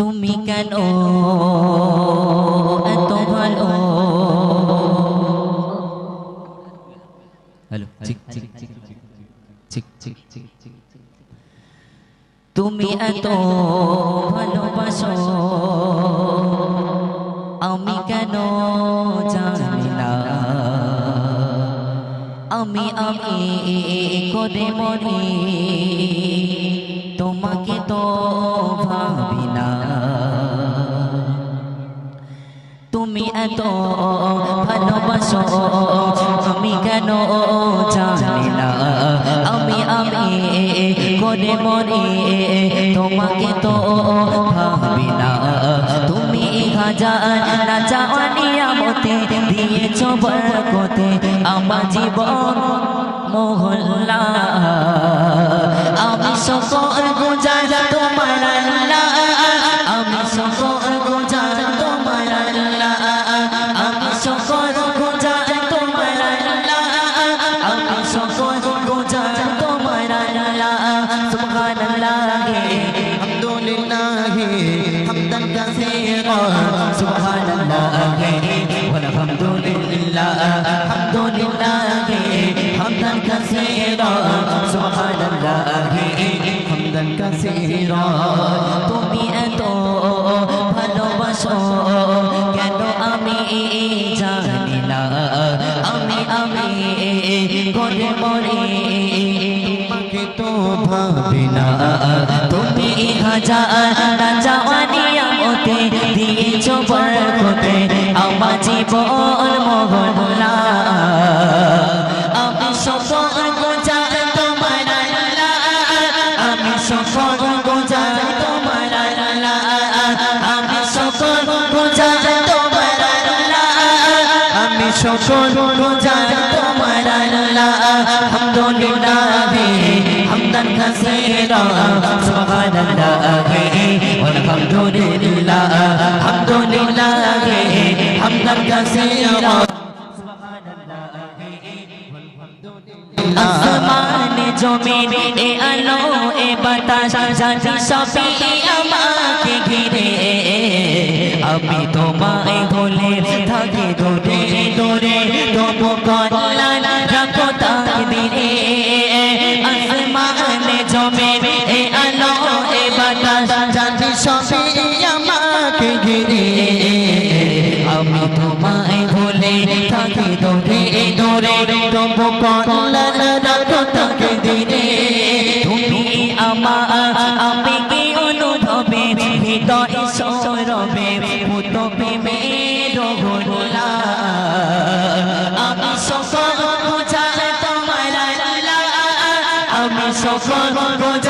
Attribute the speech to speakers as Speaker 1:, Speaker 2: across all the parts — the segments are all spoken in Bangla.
Speaker 1: তুমি কেন এত ভালো হ্যালো তুমি এত ভালোবাসো আমি কেন জানি না আমি আমি করে মরি তোমাকে তো ভাবি তুমি এত ভালোবাসো আমি কেন জানি না? আমি আমি করে মরি তোমাকে তো ভাবি না। তুমি দিয়েছ বরকতে, আমার জীবন আমি সকল গুজার গোজার তোমার সুবহানাল্লাহে হামদুলিল্লাহে হামদান কাসীরা সুবহানাল্লাহে ওয়াল
Speaker 2: হামদুলিল্লাহ হামদুলিল্লাহ ভাবি না
Speaker 1: তুমি হাজার জাওয়ানি আমতে দিয়েছ বরকতে, আমার জীবন মোহনা আমি সকল গোজার তোমার আমি সকল গোজার তোমার আমি সকল গোজার তোমার
Speaker 2: আমি সকল
Speaker 1: গোজার তোমার আসমানে জমিন এ আলো এ বাতাস জানি সবই আমাকে ঘিরে আমি তোমায় ভুলে থাকি দূরে দূরে, তবু কল্যাণ দূরে দূরে তবু কল্যাণ রাখো তাকে দিরে তুমি আমার আমি কি অনুভবে হৃদয় সৌরভে ভূত প্রেমে রঘুলা আমি সকল বোঝার তোমার আমি সকল বোঝার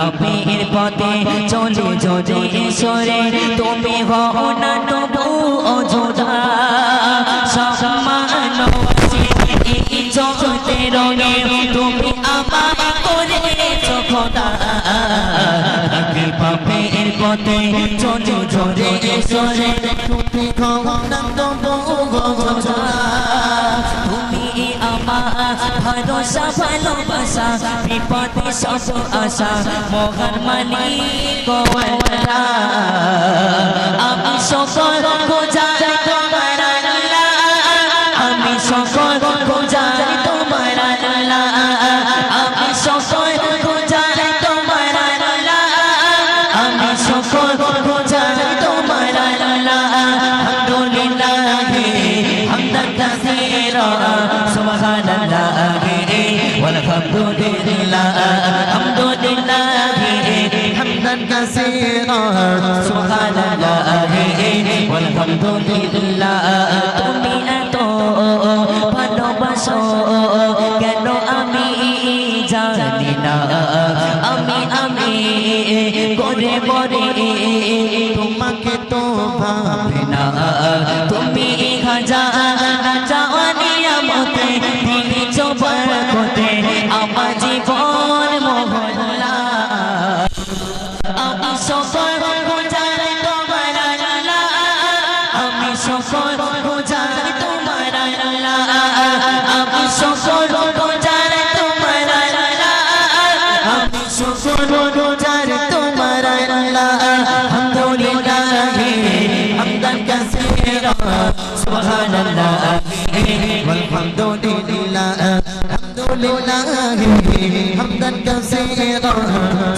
Speaker 1: পাপের পথে চলে চলে সরে তুমি হও না তবু অযোধা সম্মান তুমি আমায় করেছ খোদা। পাপের পথে চলে চলে সরে
Speaker 2: তুমি খোনা তবু
Speaker 1: ভরসা ভালোবাসা বিপদে সব আশা মোহন মানি কোয়ালা হামদুলিল্লাহ হামদুলিল্লাহ হামদান কাসীরা সুবহানাল্লাহ ওয়াল হামদুলিল্লাহ তুমি সফর গুজার তোমার আল্লাহ আমি সফর গুজার তোমার আল্লাহ আমি সফর গুজার তোমার আল্লাহ আমি সফর
Speaker 2: গুজার তোমার আল্লাহ আলহামদুলিল্লাহ হামদান কাসীরা সুবহানাল্লাহ আলহামদুলিল্লাহ আলহামদুলিল্লাহ হামদান কাসীরা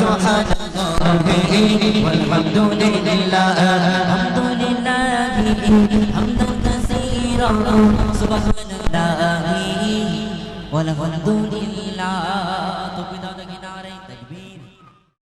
Speaker 2: সুবহানাল্লাহ والحمد لله
Speaker 1: الحمد لله حمدا كثيرا سبحان الله والحمد لله